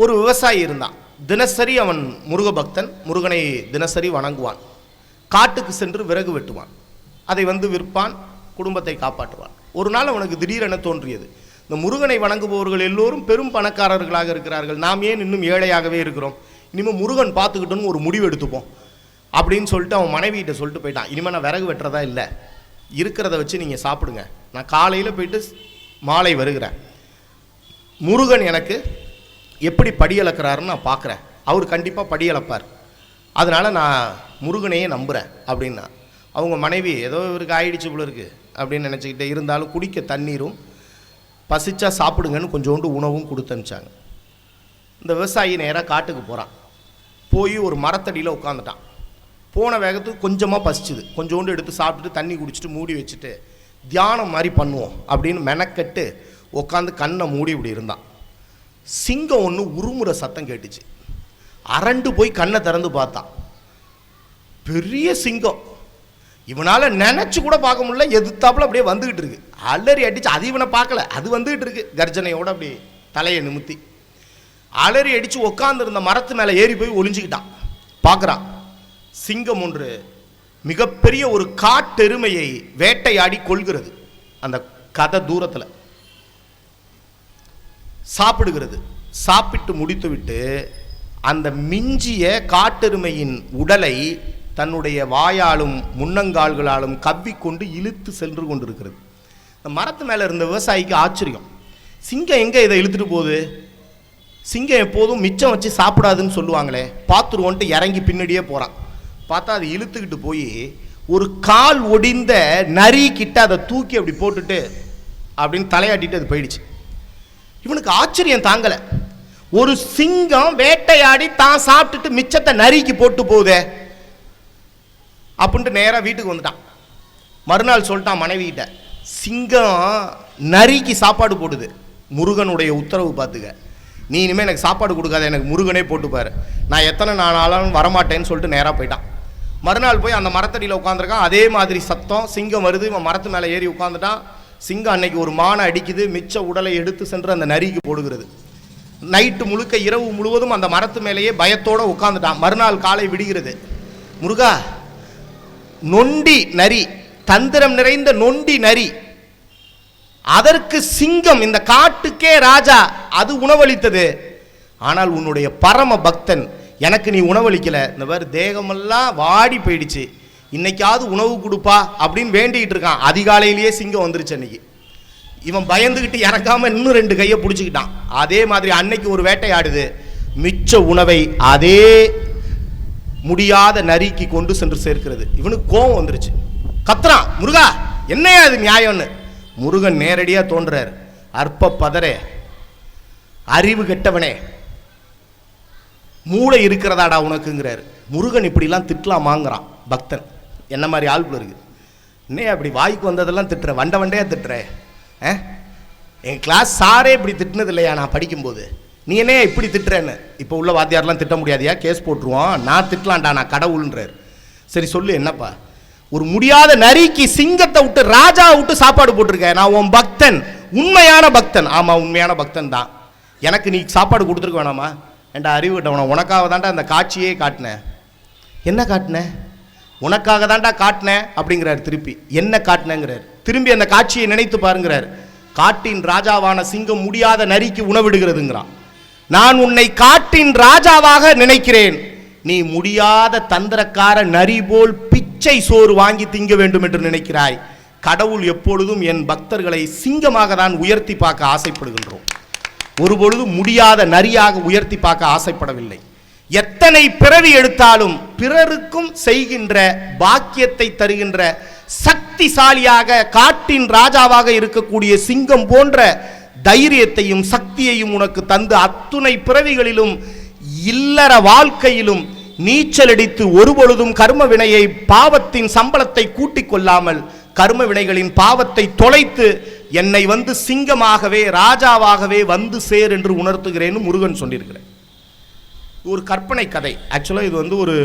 ஒரு விவசாயி இருந்தான். தினசரி அவன் முருக பக்தன் முருகனை தினசரி வணங்குவான். காட்டுக்கு சென்று விறகு வெட்டுவான். அதை வந்து விற்பான் குடும்பத்தை காப்பாற்றுவான். ஒரு நாள் அவனுக்கு திடீரென தோன்றியது. இந்த முருகனை வணங்குபவர்கள் எல்லோரும் பெரும் பணக்காரர்களாக இருக்கிறார்கள். நாம் ஏன் இன்னும் ஏழையாகவே இருக்கிறோம்? இனிமேல் முருகன் பார்த்துக்கிட்டோன்னு ஒரு முடிவு எடுத்துப்போம். அப்படின்னு சொல்லிட்டு அவன் மனைவிகிட்ட சொல்லிட்டு போயிட்டான். இனிமேல் நான் விறகு வெட்டுறதா இல்லை. இருக்கிறத வச்சு நீங்கள் சாப்பிடுங்க. நான் காலையில் போயிட்டு மாலை வருகிறேன். முருகன் எனக்கு எப்படி படியளக்கிறாருன்னு நான் பார்க்குறேன். அவர் கண்டிப்பாக படியளப்பார். அதனால் நான் முருகனையே நம்புகிறேன் அப்படின்னா அவங்க மனைவி ஏதோ இவருக்கு ஆயிடுச்சு போல இருக்குது அப்படின்னு நினச்சிக்கிட்டே இருந்தாலும் குடிக்க தண்ணீரும் பசிச்சா சாப்பிடுங்கன்னு கொஞ்சோண்டு உணவும் கொடுத்து அனுப்பிச்சாங்க. இந்த விவசாயி நேராக காட்டுக்கு போகிறான் போய் ஒரு மரத்தடியில் உட்காந்துட்டான் போன வேகத்துக்கு கொஞ்சமாக பசிச்சுது. கொஞ்சோண்டு எடுத்து சாப்பிட்டுட்டு தண்ணி குடிச்சிட்டு மூடி வச்சுட்டு தியானம் மாதிரி பண்ணுவோம் அப்படின்னு மெனக்கட்டு உட்காந்து கண்ணை மூடி இப்படி இருந்தான். சிங்கம் ஒன்று உருமுறை சத்தம் கேட்டுச்சு. அரண்டு போய் கண்ணை திறந்து பார்த்தான் பெரிய சிங்கம். இவனால் நினச்சி கூட பார்க்க முடியல எதிர்த்தாப்புல அப்படியே வந்துக்கிட்டு இருக்கு. அலறி அடிச்சு அது இவனை பார்க்கல அது வந்துக்கிட்டு இருக்கு. கர்ஜனையோட அப்படி தலையை நிமித்தி. அலறி அடித்து உட்காந்துருந்த மரத்து மேலே ஏறி போய் ஒளிஞ்சுக்கிட்டான். பார்க்குறான் சிங்கம் ஒன்று மிகப்பெரிய ஒரு காட்டெருமையை வேட்டையாடி கொள்கிறது அந்த கதை தூரத்தில். சாப்பிடுகிறது. சாப்பிட்டு முடித்துவிட்டு அந்த மிஞ்சிய காட்டெருமையின் உடலை தன்னுடைய வாயாலும் முன்னங்கால்களாலும் கவ்விக்கொண்டு இழுத்து சென்று கொண்டிருக்கிறது. இந்த மரத்து மேலே இருந்த விவசாயிக்கு ஆச்சரியம். சிங்கம் எங்கே இதை இழுத்துட்டு போகுது? சிங்கம் எப்போதும் மிச்சம் வச்சு சாப்பிடாதுன்னு சொல்லுவாங்களே பார்த்துருவோன்ட்டு இறங்கி பின்னாடியே போகிறான் பார்த்தா அது இழுத்துக்கிட்டு போய் ஒரு கால் ஒடிந்த நரி கிட்ட அதை தூக்கி அப்படி போட்டுட்டு அப்படின்னு தலையாட்டிட்டு அது போயிடுச்சு. இவனுக்கு ஆச்சரியம் தாங்கலை. ஒரு சிங்கம் வேட்டையாடி தான் சாப்பிட்டுட்டு மிச்சத்தை நரிக்கு போட்டு போகுதே. அப்படின்ட்டு நேராக வீட்டுக்கு வந்துட்டான். மறுநாள் சொல்லிட்டான் மனைவிகிட்ட சிங்கம் நரிக்கு சாப்பாடு போடுது. முருகனுடைய உத்தரவு பார்த்துக்க. நீ இனிமேல் எனக்கு சாப்பாடு கொடுக்காத எனக்கு முருகனே போட்டுப்பாரு நான் எத்தனை நாளாலும் வரமாட்டேன்னு சொல்லிட்டு நேராக போயிட்டான். மறுநாள் போய் அந்த மரத்தடியில் உட்காந்துருக்கான் அதே மாதிரி சத்தம் சிங்கம் வருது. இவன் மரத்து மேலே ஏறி உட்காந்துட்டான் சிங்கம் அன்னைக்கு ஒரு மானை அடிக்குது மிச்ச உடலை எடுத்து சென்று அந்த நரிக்கு போடுகிறது. நைட்டு முழுக்க இரவு முழுவதும் அந்த மரத்து மேலேயே பயத்தோடு உட்காந்துட்டான் மறுநாள் காலை விடுகிறது. முருகா நொண்டி நரி தந்திரம் நிறைந்த நொண்டி நரி. அதற்கு சிங்கம் இந்த காட்டுக்கே ராஜா அது உணவளித்தது. ஆனால் உன்னுடைய பரம பக்தன் எனக்கு நீ உணவளிக்கல. இந்த மாதிரி தேகமெல்லாம் வாடி போயிடுச்சு. இன்னைக்காவது உணவு கொடுப்பா அப்படின்னு வேண்டிக்கிட்டு இருக்கான். அதிகாலையிலேயே சிங்கம் வந்துருச்சு அன்னைக்கு. இவன் பயந்துக்கிட்டு இறக்காம இன்னும் ரெண்டு கையை பிடிச்சிக்கிட்டான். அதே மாதிரி அன்னைக்கு ஒரு வேட்டையாடுது. மிச்ச உணவை அதே முடியாத நரிக்கு கொண்டு சென்று சேர்க்கிறது. இவனுக்கு கோபம் வந்துருச்சு. கத்துறான் முருகா என்னையா அது நியாயம்னு? முருகன் நேரடியா தோன்றார். அற்ப பதரே அறிவு கெட்டவனே மூளை இருக்கிறதாடா உனக்குங்கிறார். முருகன் இப்படிலாம் திட்டலாமாங்கிறான் பக்தன். என்ன மாதிரி ஆள்குள்ள இருக்குது இன்னே அப்படி வாய்க்கு வந்ததெல்லாம் திட்டுற? வண்ட வண்டையாக திட்டுற? ஆ? என் கிளாஸ் சாரே இப்படி திட்டினது இல்லையா நான் படிக்கும்போது? நீ என்ன இப்படி திட்டுறேன்னு? இப்போ உள்ள வாத்தியார்லாம் திட்ட முடியாதியா? கேஸ் போட்டுருவோம் நான் திட்டலாம்டா நான் கடவுள்ன்றார். சரி சொல்லு என்னப்பா? ஒரு முடியாத நரிக்கு சிங்கத்தை விட்டு ராஜா விட்டு சாப்பாடு போட்டிருக்கேன் நான் உன் பக்தன். உண்மையான பக்தன். ஆமாம் உண்மையான பக்தன் தான். எனக்கு நீ சாப்பாடு கொடுத்துருக்க வேணாமா? ஏன்டா அறிவு கிட்டவன உனக்காக தான்டா அந்த காட்சியே காட்டினேன் என்ன காட்டினேன் உனக்காக தான்டா காட்டினேன் அப்படிங்கிறார் திருப்பி. என்ன காட்டினேங்கிறார்? திரும்பி அந்த காட்சியை நினைத்து பாருங்கிறார். காட்டின் ராஜாவான சிங்கம் முடியாத நரிக்கு உணவிடுகிறதுங்கிறான். நான் உன்னை காட்டின் ராஜாவாக நினைக்கிறேன். நீ முடியாத தந்திரக்கார நரி போல் பிச்சை சோறு வாங்கி திங்க வேண்டும் என்று நினைக்கிறாய். கடவுள் எப்பொழுதும் என் பக்தர்களை சிங்கமாக தான் உயர்த்தி பார்க்க ஆசைப்படுகின்றோம். ஒருபொழுதும் முடியாத நரியாக உயர்த்தி பார்க்க ஆசைப்படவில்லை. எத்தனை பிறவி எடுத்தாலும் பிறருக்கும் செய்கின்ற பாக்கியத்தை தருகின்ற சக்திசாலியாக காட்டின் ராஜாவாக இருக்கக்கூடிய சிங்கம் போன்ற தைரியத்தையும் சக்தியையும் உனக்கு தந்து அத்துணை பிறவிகளிலும் இல்லற வாழ்க்கையிலும் நீச்சலடித்து ஒருபொழுதும் கர்ம வினையை பாவத்தின் சம்பளத்தை கூட்டிக் கொள்ளாமல் கர்ம வினைகளின் பாவத்தை தொலைத்து என்னை வந்து சிங்கமாகவே ராஜாவாகவே வந்து சேர் என்று உணர்த்துகிறேன்னு முருகன் சொல்லியிருக்கிறேன் ஒரு கற்பனை கதை. ஆக்சுவலாக இது வந்து ஒரு